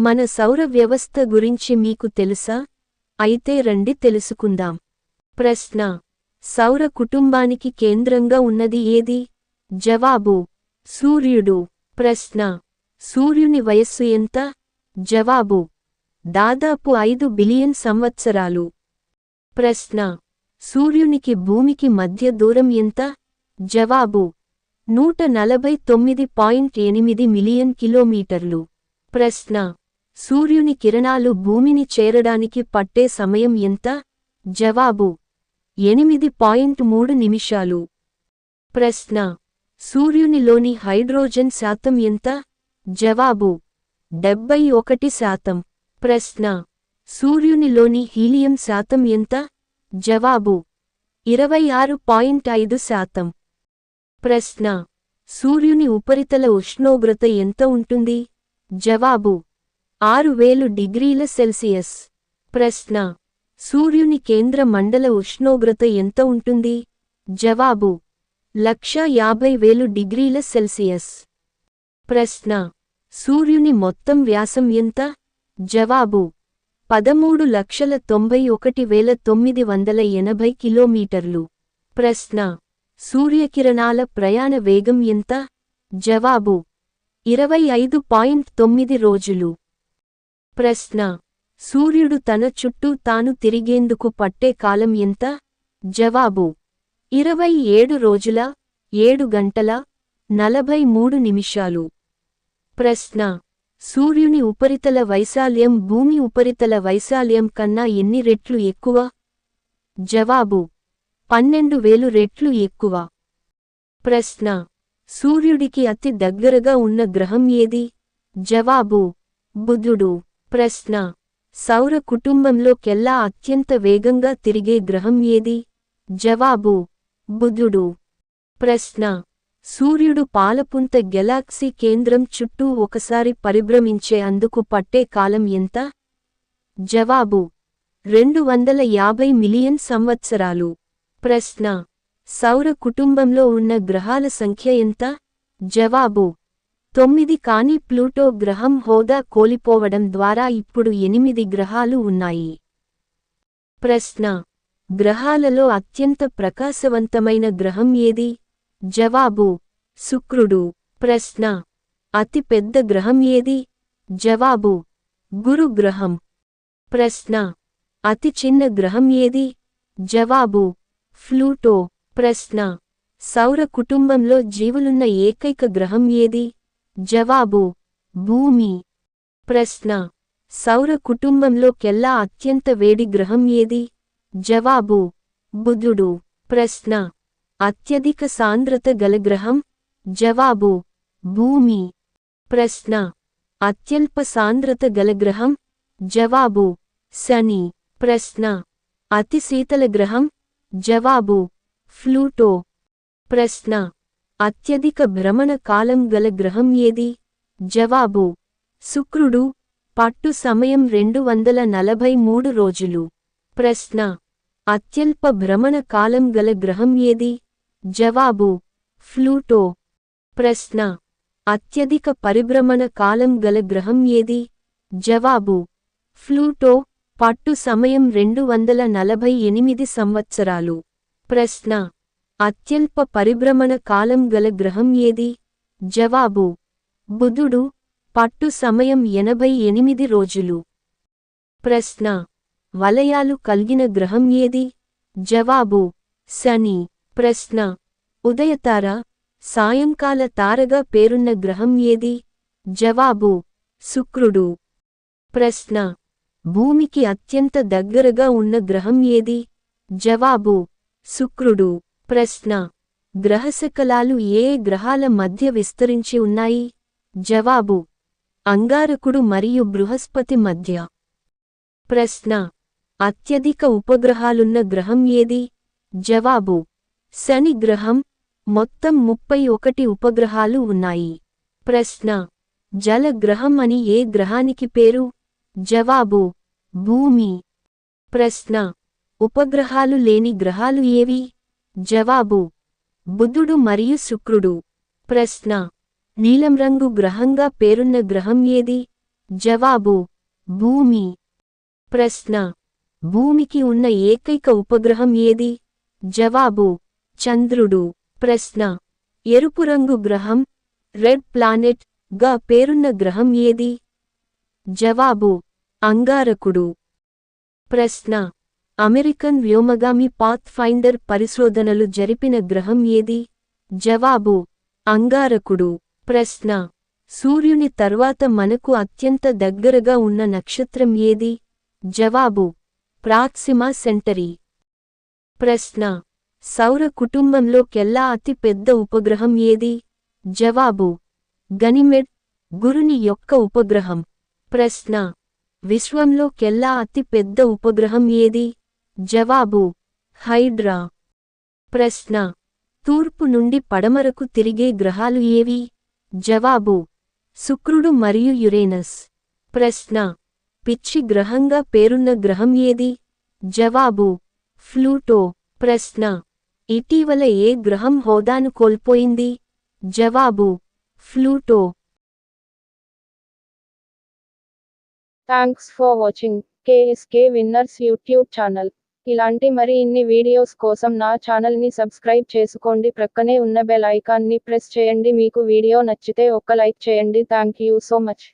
మన సౌర వ్యవస్థ గురించి మీకు తెలుసా? అయితే రండి తెలుసుకుందాం. ప్రశ్న. సౌర కుటుంబానికి కేంద్రంగా ఉన్నది ఏది? జవాబు. సూర్యుడు. ప్రశ్న. సూర్యుని వయస్సు ఎంత? జవాబు. దాదాపు ఐదు బిలియన్ సంవత్సరాలు. ప్రశ్న. సూర్యునికి భూమికి మధ్య దూరం ఎంత? జవాబు. నూట నలభై తొమ్మిది పాయింట్ ఎనిమిది మిలియన్ కిలోమీటర్లు. ప్రశ్న. సూర్యుని కిరణాలు భూమిని చేరడానికి పట్టే సమయం ఎంత? జవాబు ఎనిమిది పాయింట్ మూడు నిమిషాలు. ప్రశ్న సూర్యునిలోని హైడ్రోజన్ శాతం ఎంత? జవాబు డెబ్బై ఒకటి శాతం. ప్రశ్న సూర్యునిలోని హీలియం శాతం ఎంత? జవాబు ఇరవై ఆరు పాయింట్ ఐదు శాతం. ప్రశ్న సూర్యుని ఉపరితల ఉష్ణోగ్రత ఎంత ఉంటుంది? జవాబు ఆరు వేలు డిగ్రీల సెల్సియస్. ప్రశ్న సూర్యుని కేంద్ర మండల ఉష్ణోగ్రత ఎంత ఉంటుంది? జవాబు లక్ష యాభై వేలు డిగ్రీల సెల్సియస్. ప్రశ్న సూర్యుని మొత్తం వ్యాసం ఎంత? జవాబు పదమూడు లక్షల తొంభై ఒకటి వేల తొమ్మిది వందల ఎనభై కిలోమీటర్లు. ప్రశ్న సూర్యకిరణాల ప్రయాణ వేగం ఎంత? జవాబు ఇరవై ఐదు పాయింట్ తొమ్మిది రోజులు. ప్రశ్న. సూర్యుడు తన చుట్టూ తాను తిరిగేందుకు పట్టే కాలం ఎంత? జవాబు. ఇరవై ఏడు రోజుల ఏడు గంటల నలభై మూడు నిమిషాలు. ప్రశ్న. సూర్యుని ఉపరితల వైశాల్యం భూమి ఉపరితల వైశాల్యం కన్నా ఎన్ని రెట్లు ఎక్కువ? జవాబు. పన్నెండు వేలు రెట్లు ఎక్కువ. ప్రశ్న. సూర్యుడికి అతి దగ్గరగా ఉన్న గ్రహం ఏది? జవాబు. బుధుడు. ప్రశ్న. సౌర కుటుంబంలో కెల్లా అత్యంత వేగంగా తిరిగే గ్రహం ఏది? జవాబు. బుధుడు. ప్రశ్న. సూర్యుడు పాలపుంత గెలాక్సీ కేంద్రం చుట్టూ ఒకసారి పరిభ్రమించే అందుకు పట్టే కాలం ఎంత? జవాబు. రెండు వందల యాభై మిలియన్ సంవత్సరాలు. ప్రశ్న. సౌర కుటుంబంలో ఉన్న గ్రహాల సంఖ్య ఎంత? జవాబు. తొమ్మిది కాని ప్లూటో గ్రహం హోదా కోల్పోవడం ద్వారా ఇప్పుడు ఎనిమిది గ్రహాలు ఉన్నాయి. ప్రశ్న. గ్రహాలలో అత్యంత ప్రకాశవంతమైన గ్రహం ఏది? జవాబు. శుక్రుడు. ప్రశ్న. అతి పెద్ద గ్రహం ఏది? జవాబు. గురు గ్రహం. ప్రశ్న. అతి చిన్న గ్రహం ఏది? జవాబు. ఫ్లూటో ప్రశ్న. సౌర కుటుంబంలో జీవులున్న ఏకైక గ్రహం ఏది? జవాబు భూమి. ప్రశ్న సౌర కుటుంబంలో కెల్లా అత్యంత వేడి గ్రహం ఏది? జవాబు బుధుడు. ప్రశ్న అత్యధిక సాంద్రత గల గ్రహం? జవాబు భూమి. ప్రశ్న అత్యల్ప సాంద్రత గల గ్రహం? జవాబు శని. ప్రశ్న అతి శీతల గ్రహం? జవాబు ఫ్లూటో ప్రశ్న అత్యధిక భ్రమణ కాలం గల గ్రహం ఏది? జవాబు. శుక్రుడు పట్టు సమయం రెండు వందల నలభై మూడు రోజులు. ప్రశ్న. అత్యల్ప భ్రమణ కాలం గల గ్రహం ఏది? జవాబు. ఫ్లూటో ప్రశ్న. అత్యధిక పరిభ్రమణ కాలం గల గ్రహం ఏది? జవాబు. ఫ్లూటో పట్టు సమయం రెండు వందల నలభై ఎనిమిది సంవత్సరాలు. ప్రశ్న. అత్యల్ప పరిభ్రమణ కాలం గల గ్రహం ఏది? జవాబు. బుధుడు పట్టు సమయం ఎనభై ఎనిమిది రోజులు. ప్రశ్న. వలయాలు కల్గిన గ్రహం ఏది? జవాబు. శని. ప్రశ్న. ఉదయతార సాయంకాల తారగా పేరున్న గ్రహం ఏది? జవాబు. శుక్రుడు. ప్రశ్న. భూమికి అత్యంత దగ్గరగా ఉన్న గ్రహం ఏది? జవాబు. శుక్రుడు. ప్రశ్న. గ్రహశకలాలు ఏ గ్రహాల మధ్య విస్తరించి ఉన్నాయి? జవాబు. అంగారకుడు మరియు బృహస్పతి మధ్య. ప్రశ్న. అత్యధిక ఉపగ్రహాలున్న గ్రహం ఏది? జవాబు. శని గ్రహం. మొత్తం ముప్పై ఒకటి ఉపగ్రహాలు ఉన్నాయి. ప్రశ్న. జల గ్రహం అని ఏ గ్రహానికి పేరు? జవాబు. భూమి. ప్రశ్న. ఉపగ్రహాలు లేని గ్రహాలు ఏవి? జవాబు. బుధుడు మరియు శుక్రుడు. ప్రశ్న. నీలం రంగు గ్రహంగా పేరున్న గ్రహం ఏది? జవాబు. భూమి. ప్రశ్న. భూమికి ఉన్న ఏకైక ఉపగ్రహం ఏది? జవాబు. చంద్రుడు. ప్రశ్న. ఎరుపు రంగు గ్రహం రెడ్ ప్లానెట్గా పేరున్న గ్రహం ఏది? జవాబు. అంగారకుడు. ప్రశ్న. అమెరికన్ వ్యోమగామి పాత్ ఫైండర్ పరిశోధనలు జరిపిన గ్రహం ఏది? జవాబు అంగారకుడు. ప్రశ్న సూర్యుని తర్వాత మనకు అత్యంత దగ్గరగా ఉన్న నక్షత్రం ఏది? జవాబు ప్రాక్సిమా సెంటరీ. ప్రశ్న సౌర కుటుంబంలో కెల్లా అతి పెద్ద ఉపగ్రహం ఏది? జవాబు గనిమెడ్ గురుని యొక్క ఉపగ్రహం. ప్రశ్న విశ్వంలో కెల్లా అతి పెద్ద ఉపగ్రహం ఏది? జవాబు హైడ్రా. ప్రశ్న తూర్పు నుండి పడమరకు తిరిగే గ్రహాలు ఏవి? జవాబు శుక్రుడు మరియు యురేనస్. ప్రశ్న పిచ్చి గ్రహంగా పేరున్న గ్రహం ఏది? జవాబు ఫ్లూటో ప్రశ్న ఇటీవల ఏ గ్రహం హోదాను కోల్పోయింది? జవాబు Pluto thanks for watching KSK winners YouTube channel ఇలాంటి మరి ఇన్ని వీడియోస్ కోసం నా ఛానల్ని సబ్స్క్రైబ్ చేసుకోండి. ప్రక్కనే ఉన్న బెల్ ఐకాన్ని ప్రెస్ చేయండి. మీకు వీడియో నచ్చితే ఒక్క లైక్ చేయండి. Thank you so much.